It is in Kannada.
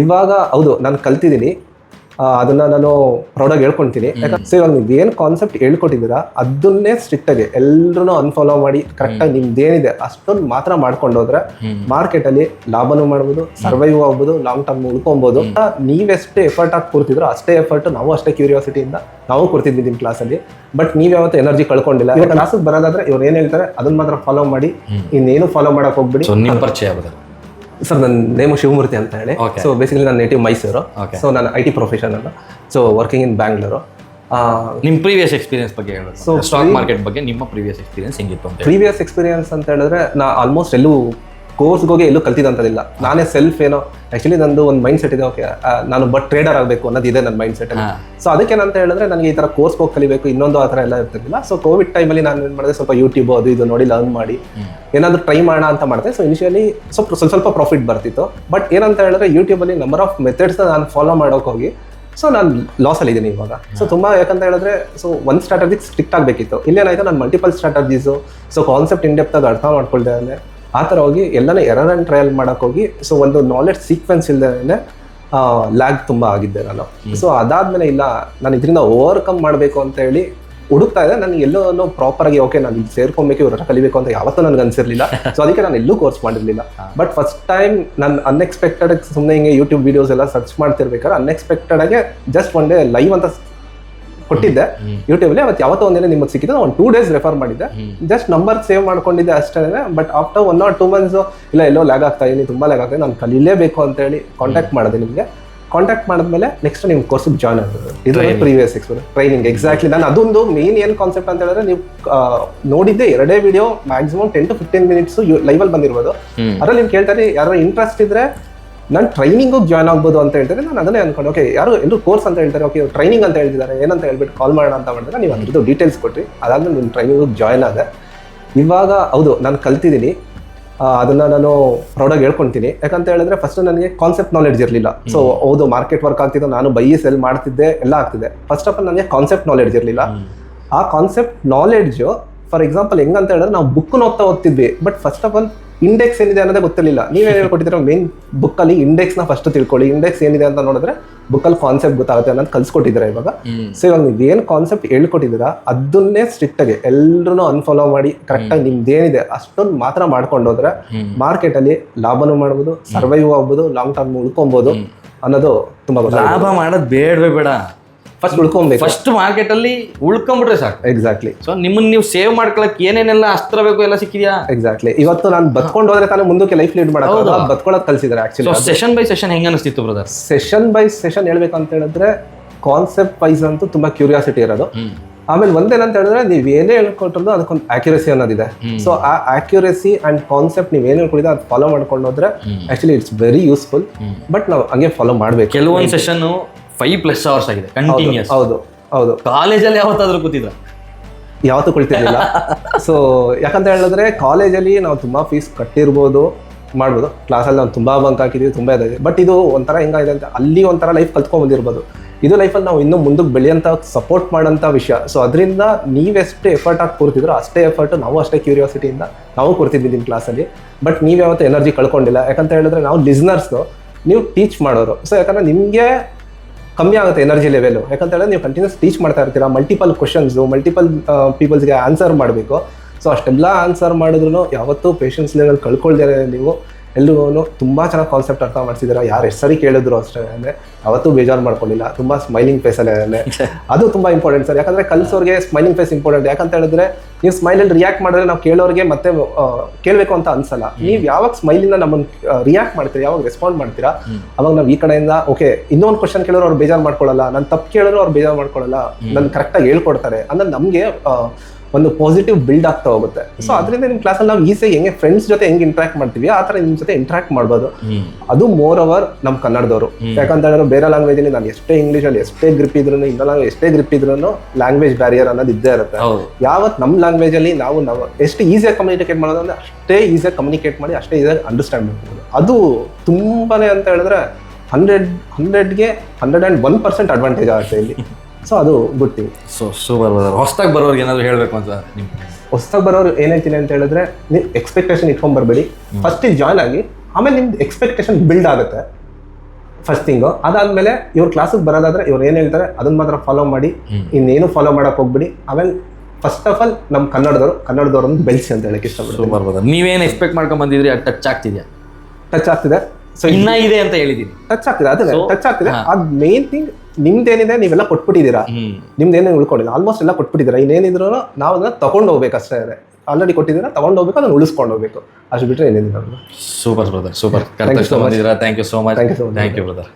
ಇವಾಗ ಹೌದು ನಾನು ಕಲ್ತಿದ್ದೀನಿ ಅದನ್ನ ನಾನು ಪ್ರೌಡಾಗಿ ಹೇಳ್ಕೊಂತೀನಿ. ಯಾಕಂದ್ರೆ ಸೊ ಇವಾಗ ನೀವು ಏನು ಕಾನ್ಸೆಪ್ಟ್ ಹೇಳ್ಕೊಟ್ಟಿದ್ದೀರಾ ಅದನ್ನೇ ಸ್ಟ್ರಿಕ್ಟ್ ಆಗಿ ಎಲ್ಲರೂ ಅನ್ಫಾಲೋ ಮಾಡಿ ಕರೆಕ್ಟಾಗಿ ನಿಮ್ದು ಏನಿದೆ ಅಷ್ಟೊಂದು ಮಾತ್ರ ಮಾಡ್ಕೊಂಡು ಹೋದ್ರೆ ಮಾರ್ಕೆಟ್ ಅಲ್ಲಿ ಲಾಭನೂ ಮಾಡ್ಬೋದು ಸರ್ವೈವ್ ಆಗ್ಬೋದು ಲಾಂಗ್ ಟರ್ಮ್ ಉಳ್ಕೊಬೋದು. ನೀವೆಷ್ಟು ಎಫರ್ಟ್ ಆಗಿ ಕೊಡ್ತಿದ್ರು ಅಷ್ಟೇ ಎಫರ್ಟ್ ನಾವು ಅಷ್ಟೇ ಕ್ಯೂರಿಯಾಸಿಟಿಯಿಂದ ನಾವು ಕೊಡ್ತಿದ್ವಿ ನಿಮ್ಮ ಕ್ಲಾಸಲ್ಲಿ ಬಟ್ ನೀವು ಯಾವತ್ತು ಎನರ್ಜಿ ಕಳ್ಕೊಂಡಿಲ್ಲ. ಇವಾಗ ಕ್ಲಾಸಿಗೆ ಬರೋದಾದ್ರೆ ಇವ್ರು ಏನು ಹೇಳ್ತಾರೆ ಅದನ್ನ ಮಾತ್ರ ಫಾಲೋ ಮಾಡಿ ಇನ್ನೇನು ಫಾಲೋ ಮಾಡಕ್ ಹೋಗ್ಬಿಡಿ. ಪರಿಚಯ ಆಗೋದು ಸರ್ ನನ್ನ ನೇಮು ಶಿವಮೂರ್ತಿ ಅಂತ ಹೇಳಿ. ಸೊ ಬೇಸಿಕಲಿ ನಾನು ನೇಟಿವ್ ಮೈಸೂರು. ಸೊ ನಾನು I T professional so working in Bangalore ನಿಮ್ಮ ಪ್ರೀವಿಯಸ್ ಎಕ್ಸ್ಪೀರಿಯನ್ಸ್ ಬಗ್ಗೆ ಹೇಳೋದು ಸೊ ಸ್ಟಾಕ್ ಮಾರ್ಕೆಟ್ ಬಗ್ಗೆ ನಿಮ್ಮ ಪ್ರೀವಿಯಸ್ ಎಕ್ಸ್ಪೀರಿಯನ್ಸ್ ಹೆಂಗಿತ್ತು ಅಂತ ಪ್ರೀವಿಯಸ್ ಎಕ್ಸ್ಪೀರಿಯನ್ಸ್ ಅಂತ ಹೇಳಿದ್ರೆ ನಾ ಆಲ್ಮೋಸ್ಟ್ ಎಲ್ಲೂ ಕೋರ್ಸ್ಗೆ ಹೋಗಿ ಎಲ್ಲೂ ಕಲ್ತಿದಂಥದ್ದಿಲ್ಲ ನಾನೇ ಸೆಲ್ಫ್ ಏನೋ ಆ್ಯಕ್ಚುಲಿ ನಂದು ಒಂದು ಮೈಂಡ್ ಸೆಟ್ ಇದೆ ಓಕೆ ನಾನು ಬಟ್ ಟ್ರೇಡರ್ ಆಗಬೇಕು ಅನ್ನೋದು ಇದೆ ನನ್ನ ಮೈಂಡ್ ಸೆಟ್. ಸೊ ಅದಕ್ಕೇನಂತ ಹೇಳಿದ್ರೆ ನನಗೆ ಈ ಥರ ಕೋರ್ಸ್ ಹೋಗಿ ಕಲಿಬೇಕು ಇನ್ನೊಂದು ಆ ಥರ ಎಲ್ಲ ಇರ್ತಿರ್ಲಿಲ್ಲ. ಸೊ ಕೋವಿಡ್ ಟೈಮಲ್ಲಿ ನಾನು ಏನು ಮಾಡಿದೆ ಸ್ವಲ್ಪ ಯೂಟ್ಯೂಬ್ ಅದು ಇದು ನೋಡಿ ಲರ್ನ್ ಮಾಡಿ. ಏನಾದರೂ ಟ್ರೈ ಮಾಡೋಣ ಅಂತ ಮಾಡಿದೆ. ಸೊ ಇನಿಷಿಯಲಿ ಸ್ವಲ್ಪ ಸ್ವಲ್ಪ ಸ್ವಲ್ಪ ಪ್ರಾಫಿಟ್ ಬರ್ತಿತ್ತು. ಬಟ್ ಏನಂತ ಹೇಳಿದ್ರೆ ಯೂಟ್ಯೂಬಲ್ಲಿ ನಂಬರ್ ಆಫ್ ಮೆಥಡ್ಸ್ನ ನಾನು ಫಾಲೋ ಮಾಡೋಕೆ ಹೋಗಿ ಸೊ ನಾನು ಲಾಸಲ್ಲಿ ಇದ್ದೀನಿ ಇವಾಗ. ಸೊ ತುಂಬ ಯಾಕಂತ ಹೇಳಿದ್ರೆ ಸೊ ಒಂದು ಸ್ಟ್ರಾಟಜಿ ಸ್ಟ್ರಿಕ್ಟ್ ಆಗಬೇಕಿತ್ತು. ಇಲ್ಲೇನಾಯ್ತು ನಾನು ಮಲ್ಟಿಪಲ್ ಸ್ಟ್ರಾಟಜೀಸು ಸೊ ಕಾನ್ಸೆಪ್ಟ್ ಇಂಡೆಪ್ತಾಗಿ ಡೆಪ್ತಾಗಿ ಅರ್ಥ ಮಾಡ್ಕೊಳ್ದೆ ಅಂದರೆ ಆ ಥರ ಹೋಗಿ ಎಲ್ಲಾನು ಎರರ್ ಆ್ಯಂಡ್ ಟ್ರಯಲ್ ಮಾಡೋಕೆ ಹೋಗಿ ಸೊ ಒಂದು ನಾಲೆಡ್ಜ್ ಸೀಕ್ವೆನ್ಸ್ ಇಲ್ಲದೇ ಲ್ಯಾಗ್ ತುಂಬ ಆಗಿದ್ದೆ ನಾನು. ಸೊ ಅದಾದ್ಮೇಲೆ ಇಲ್ಲ ನಾನು ಇದರಿಂದ ಓವರ್ಕಮ್ ಮಾಡಬೇಕು ಅಂತ ಹೇಳಿ ಹುಡುಕ್ತಾ ಇದೆ ನಾನು ಎಲ್ಲೋ ಪ್ರಾಪರ್ ಆಗಿ ಓಕೆ ನಾನು ಇಲ್ಲಿ ಸೇರ್ಕೊಬೇಕು ಇವ್ರ ಕಲಿಬೇಕು ಅಂತ ಯಾವತ್ತೂ ನನಗೆ ಅನ್ಸಿರ್ಲಿಲ್ಲ. ಸೊ ಅದಕ್ಕೆ ನಾನು ಎಲ್ಲೂ ಕೋರ್ಸ್ ಮಾಡಿರ್ಲಿಲ್ಲ. ಬಟ್ ಫಸ್ಟ್ ಟೈಮ್ ನಾನು ಅನ್ಎಕ್ಸ್ಪೆಕ್ಟೆಡ್ ಸುಮ್ಮನೆ ಹಿಂಗೆ ಯೂಟ್ಯೂಬ್ ವೀಡಿಯೋಸ್ ಎಲ್ಲ ಸರ್ಚ್ ಮಾಡ್ತಿರ್ಬೇಕಾದ್ರೆ ಅನ್ಎಕ್ಸ್ಪೆಕ್ಟೆಡ್ ಆಗಿ ಜಸ್ಟ್ ಒನ್ ಡೇ ಲೈವ್ ಅಂತ ಕೊಟ್ಟಿದ್ದೆ. ಯೂಟ್ಯೂಬಲ್ಲಿ ಅವತ್ತು ಯಾವತ್ತೋ ಒಂದಿನ ನಿಮಗೆ ಸಿಕ್ಕಿದ್ರೆ ಒಂದು ಟೂ ಡೇಸ್ ರೆಫರ್ ಮಾಡಿದ್ದೆ. ಜಸ್ಟ್ ನಂಬರ್ ಸೇವ್ ಮಾಡ್ಕೊಂಡಿದ್ದೆ ಅಷ್ಟೇ. But after one or two months ಇಲ್ಲ ಎಲ್ಲೋ ಲ್ಯಾಗ್ ಆಗ್ತಾ ಇದೀನಿ ತುಂಬ ಲ್ಯಾಗ್ ಆಗ್ತಾ ನಾನು ಕಲೀಲೇಬೇಕು ಅಂತ ಹೇಳಿ ಕಾಂಟ್ಯಾಕ್ಟ್ ಮಾಡಿದೆ ನಿಮಗೆ. ಕಾಂಟ್ಯಾಕ್ಟ್ ಮಾಡಿದ್ಮೇಲೆ ನೆಕ್ಸ್ಟ್ ನಿಮ್ಮ ಕೋರ್ಸಿಗೆ ಜಾಯ್ನ್ ಆಗೋದು ಇದು ಪ್ರೀವಿಯಸ್ ಎಕ್ಸ್ಪೀರಿಯನ್ಸ್ ಟ್ರೈನಿಂಗ್ ಎಕ್ಸಾಕ್ಟ್ಲಿ ನಾನು ಅದೊಂದು ಮೇನ್ ಏನು ಕಾನ್ಸೆಪ್ಟ್ ಅಂತ ಹೇಳಿದ್ರೆ ನೀವು ನೋಡಿದ್ದೆ ಎರಡೇ video maximum ten to fifteen minutes ಲೈವಲ್ಲಿ ಬಂದಿರ್ಬೋದು. ಅದ್ರಲ್ಲಿ ನೀವು ಕೇಳ್ತಾರೆ ಯಾರು ಇಂಟ್ರೆಸ್ಟ್ ಇದ್ರೆ ನಾನು ಟ್ರೈನಿಂಗು ಜಾಯ್ನ್ ಆಗ್ಬೋದು ಅಂತ ಹೇಳ್ತಾರೆ. ನಾನು ಅದನ್ನೇ ಅನ್ಕೊಂಡು. ಓಕೆ ಯಾರು ಎಲ್ಲರೂ ಕೋರ್ಸ್ ಅಂತ ಹೇಳ್ತಾರೆ. ಓಕೆ ಟ್ರೈನಿಂಗ್ ಅಂತ ಹೇಳ್ತಿದ್ದಾರೆ. ಏನಂತ ಹೇಳ್ಬಿಟ್ಟು ಕಾಲ್ ಮಾಡೋಣ ಅಂತ ಮಾಡಿದ್ರೆ ನೀವು ಅದ್ರದ್ದು ಡೀಟೇಲ್ಸ್ ಕೊಟ್ರಿ. ಅದಾದ್ಮೇಲೆ ನಿಮ್ಮ ಟ್ರೈನಿಂಗ್ ಜಾಯ್ನ್ ಆದೆ. ಇವಾಗ ಹೌದು ನಾನು ಕಲ್ತಿದ್ದೀನಿ. ಅದನ್ನು ನಾನು ಪ್ರೌಡಾಗಿ ಹೇಳ್ಕೊತೀನಿ. ಯಾಕಂತ ಹೇಳಿದ್ರೆ ಫಸ್ಟ್ ನನಗೆ ಕಾನ್ಸೆಪ್ಟ್ ನಾಲೆಡ್ಜ್ ಇರಲಿಲ್ಲ. ಸೊ ಹೌದು ಮಾರ್ಕೆಟ್ ವರ್ಕ್ ಆಗ್ತಿದ್ದು ನಾನು ಬೈ ಸೆಲ್ ಮಾಡ್ತಿದ್ದೆ ಎಲ್ಲ ಆಗ್ತಿದೆ. ಫಸ್ಟ್ ಆಫ್ ಆಲ್ ನನಗೆ ಕಾನ್ಸೆಪ್ಟ್ ನಾಲೆಡ್ಜ್ ಇರಲಿಲ್ಲ. ಆ ಕಾನ್ಸೆಪ್ಟ್ ನಾಲೆಡ್ಜು ಫಾರ್ ಎಕ್ಸಾಂಪಲ್ ಹೆಂಗಂತ ಹೇಳಿದ್ರೆ ನಾವು ಬುಕ್ ಓದ್ತಾ ಓದ್ತಿದ್ವಿ but first of all index ಏನಿದೆ ಅನ್ನೋದೇ ಗೊತ್ತಿರಲಿಲ್ಲ. ನೀವೇನು ಹೇಳ್ಕೊಟ್ಟಿದ್ರೆ ಮೇನ್ ಬುಕ್ಕಲ್ಲಿ ನ ಫಸ್ಟ್ ತಿಳ್ಕೊಳ್ಳಿ. ಇಂಡೆಕ್ಸ್ ಏನಿದೆ ಅಂತ ನೋಡಿದ್ರೆ ಬುಕ್ಕಲ್ಲಿ ಕಾನ್ಸೆಪ್ಟ್ ಗೊತ್ತಾಗುತ್ತೆ ಅನ್ನೋದು ಕಲ್ಸ್ಕೊಟ್ಟಿದ್ದಾರೆ ಇವಾಗ? ಸೊ ಇವಾಗ ನೀವು ಏನು ಕಾನ್ಸೆಪ್ಟ್ ಹೇಳ್ಕೊಟ್ಟಿದ್ದೀರಾ ಅದನ್ನೇ ಸ್ಟ್ರಿಕ್ಟ್ ಆಗಿ ಎಲ್ಲರೂ ಅನ್ಫಾಲೋ ಮಾಡಿ ಕರೆಕ್ಟಾಗಿ ನಿಮ್ದು ಏನಿದೆ ಅಷ್ಟೊಂದು ಮಾತ್ರ ಮಾಡ್ಕೊಂಡು ಹೋದ್ರೆ ಮಾರ್ಕೆಟ್ ಅಲ್ಲಿ ಲಾಭನೂ ಮಾಡ್ಬೋದು ಸರ್ವೈವ್ ಆಗ್ಬೋದು ಲಾಂಗ್ ಟರ್ಮ್ ಉಳ್ಕೊಬೋದು ಅನ್ನೋದು ತುಂಬಾ ಲಾಭ ಮಾಡೋದು ಬೇಡವೇ ಬೇಡ. ಫಸ್ಟ್ ಉಳ್ಕೊಬೇಕು. ಫಸ್ಟ್ ಮಾರ್ಕೆಟ್ ಅಲ್ಲಿ ಉಳ್ಕೊಂಬಿಟ್ರೆ ಸಾಕು. ಎಕ್ಸಾಕ್ಟ್ಲಿ ಸೊ ನಿಮ್ಮನ್ನ ನೀವು ಸೇವ್ ಮಾಡ್ಕೊಳಕ್ ಏನೇನೆಲ್ಲ ಅಸ್ತ್ರ ಬೇಕು ಎಲ್ಲ ಸಿಕ್ಕಿದ್ಯಾ? ಎಕ್ಸಾಕ್ಟ್ಲಿ ಇವತ್ತು ನಾನು ಬತ್ಕೊಂಡು ಹೋದ್ರೆ ತಾನೇ ಮುಂದಕ್ಕೆ ಲೈಫ್ ಲೀಡ್ ಮಾಡೋದು ಬತ್ಕೊಳ್ಳೋದು ಕಲ್ಸಿದ್ರೆ ಆಕ್ಚುಲಿ ಸೆಷನ್ ಬೈ ಸೆಷನ್ ಹೆಂಗ ಅನಿಸ್ತಿತ್ತು ಬ್ರದರ್ ಸೆಷನ್ ಬೈ ಸೆಷನ್ ಹೇಳ್ಬೇಕಂತ ಹೇಳಿದ್ರೆ ಕಾನ್ಸೆಪ್ಟ್ ವೈಸ್ ಅಂತೂ ತುಂಬಾ ಕ್ಯೂರಿಯಾಸಿಟಿ ಇರೋದು. ಆಮೇಲೆ ಒಂದೇನಂತ ಹೇಳಿದ್ರೆ ನೀವು ಏನೇ ಹೇಳ್ಕೊಟ್ರದ್ದು ಅದಕ್ಕೊಂದು ಆಕ್ಯುರಸಿ ಅನ್ನೋದಿದೆ. ಸೊ ಆ ಆಕ್ಯುರಸಿ ಅಂಡ್ ಕಾನ್ಸೆಪ್ಟ್ ನೀವು ಏನ್ ಹೇಳ್ಕೊಂಡಿದ್ರೆ ಅದ್ ಫಾಲೋ ಮಾಡ್ಕೊಂಡು ಹೋದ್ರೆ actually it's very useful but ನಾವು ಹಂಗೆ ಫಾಲೋ ಮಾಡಬೇಕು. ಕೆಲವೊಂದು ಸೆಷನ್ ಫೈವ್ ಪ್ಲಸ್ ಅವರ್ಸ್ ಆಗಿದೆ ಕಂಟಿನ್ಯೂಸ್ ಹೌದು ಹೌದು. ಕಾಲೇಜಲ್ಲಿ ಯಾವತ್ತಾದ್ರೂ ಕೂತಿದ್ರ? ಯಾವತ್ತೂ ಕುಳಿತಿರ್ಲಿಲ್ಲ. ಸೊ ಯಾಕಂತ ಹೇಳಿದ್ರೆ ಕಾಲೇಜಲ್ಲಿ ನಾವು ತುಂಬ ಫೀಸ್ ಕಟ್ಟಿರ್ಬೋದು ಮಾಡ್ಬೋದು. ಕ್ಲಾಸಲ್ಲಿ ನಾವು ತುಂಬ ಬಂಕ್ ಹಾಕಿದೀವಿ ತುಂಬ ಇದೆ ಬಟ್ ಇದು ಒಂಥರ ಹೆಂಗಾಗಿದೆ ಅಂತ ಅಲ್ಲಿ ಒಂಥರ ಲೈಫ್ ಕಲ್ತ್ಕೊಂಡ್ ಬಂದಿರ್ಬೋದು. ಇದು ಲೈಫಲ್ಲಿ ನಾವು ಇನ್ನೂ ಮುಂದಕ್ಕೆ ಬೆಳೆಯೋಂಥ ಸಪೋರ್ಟ್ ಮಾಡೋಂಥ ವಿಷಯ. ಸೊ ಅದರಿಂದ ನೀವೆಷ್ಟು ಎಫರ್ಟ್ ಆಗಿ ಕೊಡ್ತಿದ್ರು ಅಷ್ಟೇ ಎಫರ್ಟ್ ನಾವು ಅಷ್ಟೇ ಕ್ಯೂರಿಯಾಸಿಟಿಯಿಂದ ನಾವು ಕೊಡ್ತಿದ್ವಿ ನಿಮ್ಮ ಕ್ಲಾಸಲ್ಲಿ ಬಟ್ ನೀವು ಯಾವತ್ತೂ ಎನರ್ಜಿ ಕಳ್ಕೊಂಡಿಲ್ಲ. ಯಾಕಂತ ಹೇಳಿದ್ರೆ ನಾವು ಲಿಸ್ನರ್ಸ್ದು ನೀವು ಟೀಚ್ ಮಾಡೋರು. ಸೊ ಯಾಕಂದರೆ ನಿಮಗೆ ಕಮ್ಮಿ ಆಗುತ್ತೆ ಎನರ್ಜಿ ಲೆವೆಲ್ ಯಾಕಂತ ಹೇಳಿದ್ರೆ ನೀವು ಕಂಟಿನ್ಯೂಸ್ ಟೀಚ್ ಮಾಡ್ತಾ ಇರ್ತೀರಾ ಮಲ್ಟಿಪಲ್ ಕ್ವಶನ್ಸು ಮಲ್ಟಿಪಲ್ ಪೀಪಲ್ಸ್ಗೆ ಆನ್ಸರ್ ಮಾಡಬೇಕು. ಸೊ ಅಷ್ಟೆಲ್ಲ ಆನ್ಸರ್ ಮಾಡಿದ್ರು ಯಾವತ್ತೂ ಪೇಷನ್ಸ್ ಲೆವೆಲ್ ಕಳ್ಕೊಳ್ದೇ ನೀವು. ಎಲ್ಲರೂ ತುಂಬ ಚೆನ್ನಾಗಿ ಕಾನ್ಸೆಪ್ಟ್ ಅರ್ಥ ಮಾಡಿಸಿದ್ದೀರಾ. ಯಾರು ಎಷ್ಟು ಸರಿ ಕೇಳಿದ್ರು ಅಷ್ಟೇ. ಅಂದರೆ ಯಾವತ್ತೂ ಬೇಜಾರು ಮಾಡ್ಕೊಳ್ಳಿಲ್ಲ ತುಂಬ ಸ್ಮೈಲಿಂಗ್ ಫೇಸಲ್ಲೇ ಅದು ತುಂಬ ಇಂಪಾರ್ಟೆಂಟ್ ಸರ್ ಯಾಕಂದರೆ ಕಲ್ಸೋರಿಗೆ ಸ್ಮೈಲಿಂಗ್ ಫೇಸ್ ಇಂಪಾರ್ಟೆಂಟ್ ಯಾಕಂತ ಹೇಳಿದ್ರೆ ನೀವು ಸ್ಮೈಲಲ್ಲಿ ರಿಯಾಕ್ಟ್ ಮಾಡಿದ್ರೆ ನಾವು ಕೇಳೋರಿಗೆ ಮತ್ತೆ ಕೇಳಬೇಕು ಅಂತ ಅನ್ಸಲ್ಲ. ನೀವು ಯಾವಾಗ ಸ್ಮೈಲಿಂದ ನಮ್ಮನ್ನು ರಿಯಾಕ್ಟ್ ಮಾಡ್ತೀರಾ ಯಾವಾಗ ರೆಸ್ಪಾಂಡ್ ಮಾಡ್ತೀರಾ ಅವಾಗ ನಾವು ಈ ಕಡೆಯಿಂದ ಓಕೆ ಇನ್ನೊಂದು ಕ್ವಶನ್ ಕೇಳೋರು ಅವ್ರು ಬೇಜಾರು ಮಾಡ್ಕೊಳ್ಳಲ್ಲ ನಾನು ತಪ್ಪು ಕೇಳೋರು ಅವ್ರು ಬೇಜಾರು ಮಾಡ್ಕೊಳ್ಳಲ್ಲ ನನ್ ಕರೆಕ್ಟಾಗಿ ಹೇಳ್ಕೊಡ್ತಾರೆ. ಅಂದ್ರೆ ನಮಗೆ ಒಂದು ಪಾಸಿಟಿವ್ ಬಿಲ್ಡ್ ಆಗ್ತಾ ಹೋಗುತ್ತೆ. ಸೊ ಅದರಿಂದ ನಿಮ್ಮ ಕ್ಲಾಸಲ್ಲಿ ನಾವು ಈಸಿಯಾಗಿ ಹೆಂಗೆ ಫ್ರೆಂಡ್ಸ್ ಜೊತೆ ಹೆಂಗೆ ಇಂಟ್ರಾಕ್ಟ್ ಮಾಡ್ತೀವಿ ಆ ಥರ ನಿಮ್ಮ ಜೊತೆ ಇಂಟ್ರಾಕ್ಟ್ ಮಾಡ್ಬೋದು. ಅದು ಮೋರ್ ಓವರ್ ನಮ್ಮ ಕನ್ನಡದವರು. ಯಾಕಂತ ಹೇಳಿದ್ರೆ ಬೇರೆ ಲ್ಯಾಂಗ್ವೇಜ್ ಅಲ್ಲಿ ನಾನು ಎಷ್ಟೇ ಇಂಗ್ಲೀಷಲ್ಲಿ ಎಷ್ಟೇ ಗ್ರಿಪ್ ಇದ್ರು ಇನ್ನೊಂದು ಎಷ್ಟೇ ಗ್ರಿಪ್ ಇದ್ರು ಲ್ಯಾಂಗ್ವೇಜ್ ಬ್ಯಾರಿಯರ್ ಅನ್ನೋದು ಇದ್ದೇ ಇರುತ್ತೆ. ಯಾವತ್ತು ನಮ್ಮ ಲ್ಯಾಂಗ್ವೇಜ್ ಅಲ್ಲಿ ನಾವು ನಾವು ಎಷ್ಟು ಈಸಿಯಾಗಿ ಕಮ್ಯುನಿಕೇಟ್ ಮಾಡೋದಂದ್ರೆ ಅಷ್ಟೇ ಈಸಿಯಾಗಿ ಕಮ್ಯುನಿಕೇಟ್ ಮಾಡಿ ಅಷ್ಟೇ ಈಸಿಯಾಗಿ ಅಂಡರ್ಸ್ಟ್ಯಾಂಡ್ ಮಾಡ್ಬೋದು ಅದು ತುಂಬಾನೇ ಅಂತ ಹೇಳಿದ್ರೆ hundred ಹಂಡ್ರೆಡ್ಗೆ hundred and one percent advantage ಆಗುತ್ತೆ ಇಲ್ಲಿ. ಸೊ ಅದು ಗುಡ್ ಥಿಂಗ್ ಸೊ ಸೂಪರ್ ಹೊಸ್ದಾಗಿ ಬರೋರ್ಗೆ ಏನಾದರೂ ಹೇಳಬೇಕು ಅಂತ ನಿಮ್ ಹೊಸದಾಗಿ ಬರೋರು ಏನೈತೀನಿ ಹೇಳ್ತೀನಿ ಅಂತ ಹೇಳಿದ್ರೆ ನೀವು ಎಕ್ಸ್ಪೆಕ್ಟೇಷನ್ ಇಟ್ಕೊಂಡ್ ಬರಬೇಡಿ ಫಸ್ಟ್ ಜಾಯ್ನ್ ಆಗಿ ಆಮೇಲೆ ನಿಮ್ದು ಎಕ್ಸ್ಪೆಕ್ಟೇಷನ್ ಬಿಲ್ಡ್ ಆಗುತ್ತೆ. ಫಸ್ಟ್ ಥಿಂಗು ಅದಾದ್ಮೇಲೆ ಇವ್ರ ಕ್ಲಾಸಿಗೆ ಬರೋದಾದ್ರೆ ಇವ್ರು ಏನು ಹೇಳ್ತಾರೆ ಅದನ್ನ ಮಾತ್ರ ಫಾಲೋ ಮಾಡಿ. ಇನ್ನೇನು ಫಾಲೋ ಮಾಡೋಕೆ ಹೋಗ್ಬಿಡಿ. ಆಮೇಲೆ ಫಸ್ಟ್ ಆಫ್ ಆಲ್ ನಮ್ಮ ಕನ್ನಡದವರು ಕನ್ನಡದವ್ರನ್ನ ಬೆಳೆಸಿ ಅಂತ ಹೇಳಕ್ಕೆ ಇಷ್ಟಪಡ್ತೀನಿ. ಬ್ರದರ್ ನೀವೇನ್ ಎಕ್ಸ್ಪೆಕ್ಟ್ ಮಾಡ್ಕೊಂಡ್ ಬಂದಿದ್ರಿ? ಅದು ಟಚ್ ಆಗ್ತಿದ್ಯಾ? ಟಚ್ ಆಗ್ತಿದೆ. ಸೊ ಇನ್ನ ಇದೆ ಅಂತ ಹೇಳಿದೀನಿ. ಟಚ್ ಆಗ್ತಿದೆ. ಅದೇ ಟಚ್ ಆಗ್ತಿದೆ. ಅದು ಮೇನ್ ಥಿಂಗ್ ನಿಮ್ದೇನಿದೆ ನೀವೆಲ್ಲ ಕೊಟ್ಬಿಟ್ಟಿದ್ದೀರಾ? ನಿಮ್ದೇನೇ ಉಳ್ಕೊಂಡಿಲ್ಲ. ಆಲ್ಮೋಸ್ಟ್ ಎಲ್ಲ ಕೊಟ್ಬಿಟ್ಟಿದ್ದೀರಾ. ಇನ್ನೇನಿದ್ರು ನಾವು ಅದನ್ನ ತಗೊಂಡು ಹೋಗ್ಬೇಕು ಅಷ್ಟೇ. ಇದೆ ಆಲ್ರೆಡಿ ಕೊಟ್ಟಿದ್ದೀರಾ ತಗೊಂಡು ಹೋಗ್ಬೇಕು ಅದನ್ನ ಉಳಿಸ್ಕೊಂಡು ಹೋಗ್ಬೇಕು. ಅಷ್ಟು ಬಿಟ್ಟರೆ ಏನೇನಿಲ್ಲ super brother super. Thank you so much Thank you so thank you brother